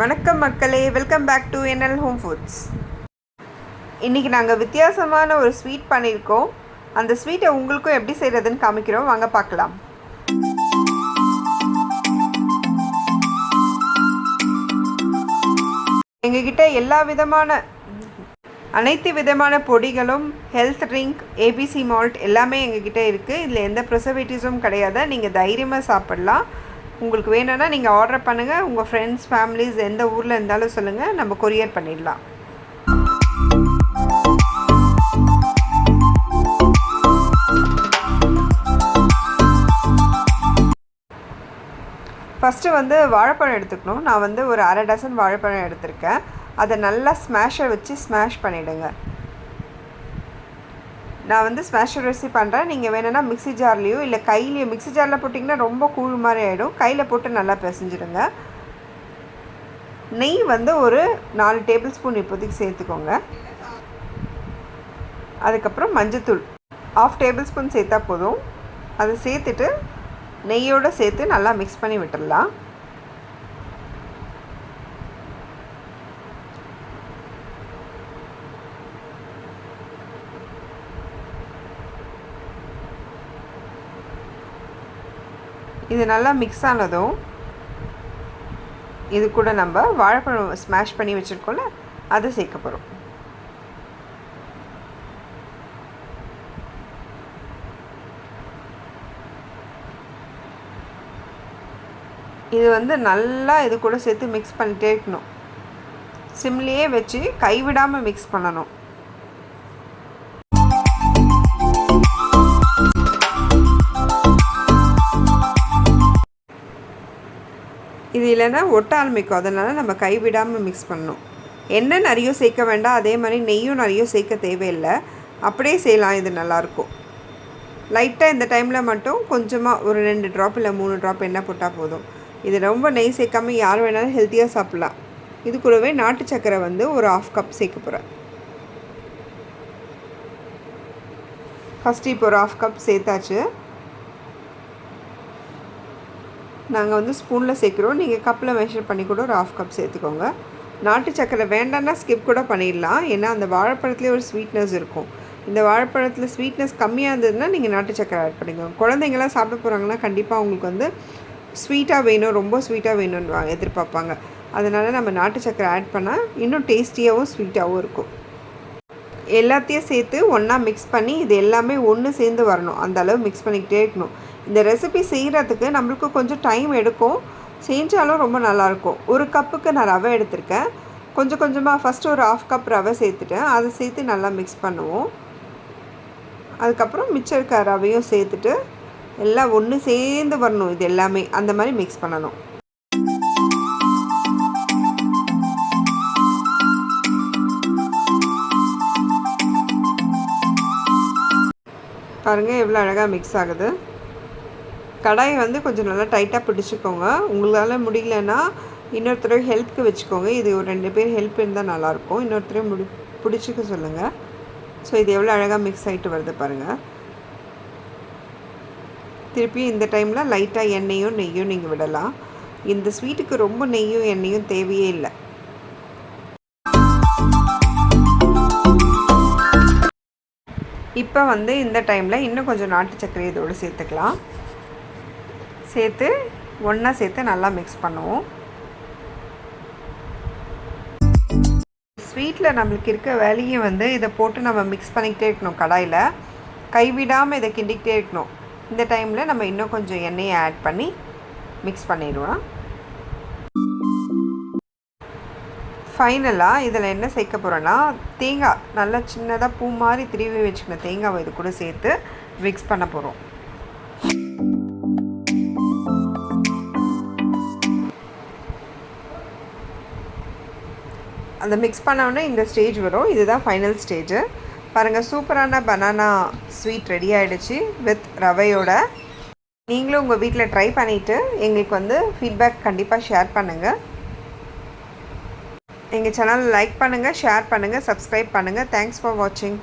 வணக்கம் மக்களே welcome back to NL home foods இன்றைக்கி நாங்கள் வித்தியாசமான ஒரு ஸ்வீட் பண்ணியிருக்கோம். அந்த ஸ்வீட்டை உங்களுக்கும் எப்படி செய்கிறதுன்னு காமிக்கிறோம். வாங்க பார்க்கலாம். எங்ககிட்ட எல்லா விதமான அனைத்து விதமான பொடிகளும் ஹெல்த் ட்ரிங்க் ஏபிசி மால்ட் எல்லாமே எங்ககிட்ட இருக்குது இதில் எந்த ப்ரிசர்வேட்டிவ்ஸும் கிடையாது. நீங்கள் தைரியமாக சாப்பிட்லாம். உங்களுக்கு வேணும்னா நீங்கள் ஆர்டர் பண்ணுங்கள் உங்கள் ஃப்ரெண்ட்ஸ் ஃபேமிலிஸ் எந்த ஊரில் இருந்தாலும் சொல்லுங்கள் நம்ம கொரியர் பண்ணிடலாம். ஃபஸ்ட்டு வந்து வாழைப்பழம் எடுத்துக்கணும். நான் வந்து ஒரு அரை டசன் வாழைப்பழம் எடுத்திருக்கேன். அதை நல்லா ஸ்மாஷை வச்சு ஸ்மாஷ் பண்ணிவிடுங்க நான் வந்து ஸ்மாஷர் ரெசிபி பண்ணுறேன் நீங்கள் வேணும்னா மிக்ஸி ஜார்லேயோ இல்லை கையிலையோ மிக்ஸி ஜாரில் போட்டிங்கன்னா ரொம்ப கூழ் மாதிரி ஆகிடும் கையில் போட்டு நல்லா பிசைஞ்சிடுங்க. நெய் வந்து ஒரு நாலு டேபிள் ஸ்பூன் இப்போதைக்கு சேர்த்துக்கோங்க. அதுக்கப்புறம் மஞ்சத்தூள் ஆஃப் டேபிள் ஸ்பூன் சேர்த்தா போதும். அதை சேர்த்துட்டு நெய்யோடு சேர்த்து நல்லா மிக்ஸ் பண்ணி விட்டுடலாம். இது நல்லா மிக்ஸ் ஆனதும் இது கூட நம்ம வாழைப்பழம் ஸ்மாஷ் பண்ணி வச்சுருக்கோம்ல அதை சேர்க்க போகிறோம் இது வந்து நல்லா இது கூட சேர்த்து மிக்ஸ் பண்ணிட்டே இருக்கணும். சிம்லேயே வச்சு கைவிடாமல் மிக்ஸ் பண்ணணும். இது இல்லைன்னா ஒட்ட ஆரம்பிக்கும் அதனால் நம்ம கைவிடாமல் மிக்ஸ் பண்ணணும். எண்ணெய் நிறைய சேர்க்க வேண்டாம். அதே மாதிரி நெய்யும் நிறைய சேர்க்க தேவையில்லை. அப்படியே செய்யலாம். இது நல்லாயிருக்கும். லைட்டாக இந்த டைமில் மட்டும் கொஞ்சமாக ஒரு ரெண்டு ட்ராப் இல்லை மூணு ட்ராப் எண்ணெய் போட்டால் போதும். இது ரொம்ப நெய் சேர்க்காமல் யார் வேணாலும் ஹெல்த்தியாக சாப்பிட்லாம். இது கூடவே நாட்டு சக்கரை வந்து ஒரு ஆஃப் கப் சேர்க்க போகிறேன் ஃபஸ்ட்டு இப்போ ஒரு ஆஃப் கப் சேர்த்தாச்சு. நாங்கள் வந்து ஸ்பூனில் சேர்க்குறோம். நீங்கள் கப்பில் மெஷர் பண்ணி கூட ஒரு ஆஃப் கப் சேர்த்துக்கோங்க. நாட்டு சக்கரை வேண்டாம்னா ஸ்கிப் கூட பண்ணிடலாம். ஏன்னா அந்த வாழைப்பழத்துலேயே ஒரு ஸ்வீட்னஸ் இருக்கும். இந்த வாழைப்பழத்தில் ஸ்வீட்னஸ் கம்மியாக இருந்ததுன்னா நீங்கள் நாட்டு சக்கரை ஆட் பண்ணிக்கோங்க. குழந்தைங்களாம் சாப்பிட போகிறாங்கன்னா கண்டிப்பாக அவங்களுக்கு வந்து ஸ்வீட்டாக வேணும் ரொம்ப ஸ்வீட்டாக வேணும்னு எதிர்பார்ப்பாங்க. அதனால் நம்ம நாட்டு சக்கரை ஆட் பண்ணால் இன்னும் டேஸ்டியாகவும் ஸ்வீட்டாகவும் இருக்கும். எல்லாத்தையும் சேர்த்து ஒன்றா மிக்ஸ் பண்ணி இது எல்லாமே ஒன்று சேர்ந்து வரணும். அந்த அளவு மிக்ஸ் பண்ணிக்கிட்டே இருக்கணும். இந்த ரெசிபி செய்கிறதுக்கு நம்மளுக்கு கொஞ்சம் டைம் எடுக்கும். செஞ்சாலும் ரொம்ப நல்லாயிருக்கும் ஒரு கப்புக்கு நான் ரவை எடுத்திருக்கேன். கொஞ்சம் கொஞ்சமாக ஃபஸ்ட்டு ஒரு ஆஃப் கப் ரவை சேர்த்துட்டேன். அதை சேர்த்து நல்லா மிக்ஸ் பண்ணுவோம். அதுக்கப்புறம் மிச்சம் இருக்க ரவையும் சேர்த்துட்டு எல்லாம் ஒன்று சேர்ந்து வரணும். இது எல்லாமே அந்த மாதிரி மிக்ஸ் பண்ணணும். பாருங்கள் எவ்வளோ அழகாக மிக்ஸ் ஆகுது. கடாயை வந்து கொஞ்சம் நல்லா டைட்டாக பிடிச்சிக்கோங்க. உங்களால் முடியலன்னா இன்னொருத்தரை ஹெல்ப்க்கு வச்சுக்கோங்க. இது ஒரு ரெண்டு பேர் ஹெல்ப் இருந்தால் நல்லாயிருக்கும் இன்னொருத்தரையும் முடி பிடிச்சிக்க சொல்லுங்கள் ஸோ இது எவ்வளோ அழகாக மிக்ஸ் ஆகிட்டு வருது பாருங்கள் திருப்பி இந்த டைமில் லைட்டாக எண்ணெயும் நெய்யும் நீங்கள் விடலாம். இந்த ஸ்வீட்டுக்கு ரொம்ப நெய்யும் எண்ணெயும் தேவையே இல்லை. இப்போ வந்து இந்த டைமில் இன்னும் கொஞ்சம் நாட்டு சர்க்கரை இதோடு சேர்த்துக்கலாம். சேர்த்து ஒன்றா சேர்த்து நல்லா மிக்ஸ் பண்ணுவோம். ஸ்வீட்டில் நம்மளுக்கு இருக்க வேலையை வந்து இதை போட்டு நம்ம மிக்ஸ் பண்ணிக்கிட்டே இருக்கணும் கடாயில். கைவிடாமல் இதை கிண்டிக்கிட்டே இருக்கணும். இந்த டைமில் நம்ம இன்னும் கொஞ்சம் எண்ணெயை ஆட் பண்ணி மிக்ஸ் பண்ணிடுவோம் ஃபைனலாக இதில் என்ன சேர்க்க போகிறோன்னா தேங்காய் நல்லா சின்னதாக பூ மாதிரி திருவி வச்சுக்கணும் தேங்காவை இது கூட சேர்த்து மிக்ஸ் பண்ண போகிறோம் அந்த மிக்ஸ் பண்ணோடனே இந்த ஸ்டேஜ் வரும். இதுதான் ஃபைனல் ஸ்டேஜு பாருங்கள் சூப்பரான பனானா ஸ்வீட் ரெடி ஆகிடுச்சு வித் ரவையோட. நீங்களும் உங்கள் வீட்டில் ட்ரை பண்ணிவிட்டு எங்களுக்கு வந்து ஃபீட்பேக் கண்டிப்பாக ஷேர் பண்ணுங்கள் எங்கள் சேனல் லைக் பண்ணுங்கள் ஷேர் பண்ணுங்கள் சப்ஸ்கிரைப் பண்ணுங்கள் தேங்க்ஸ் ஃபார் வாட்சிங்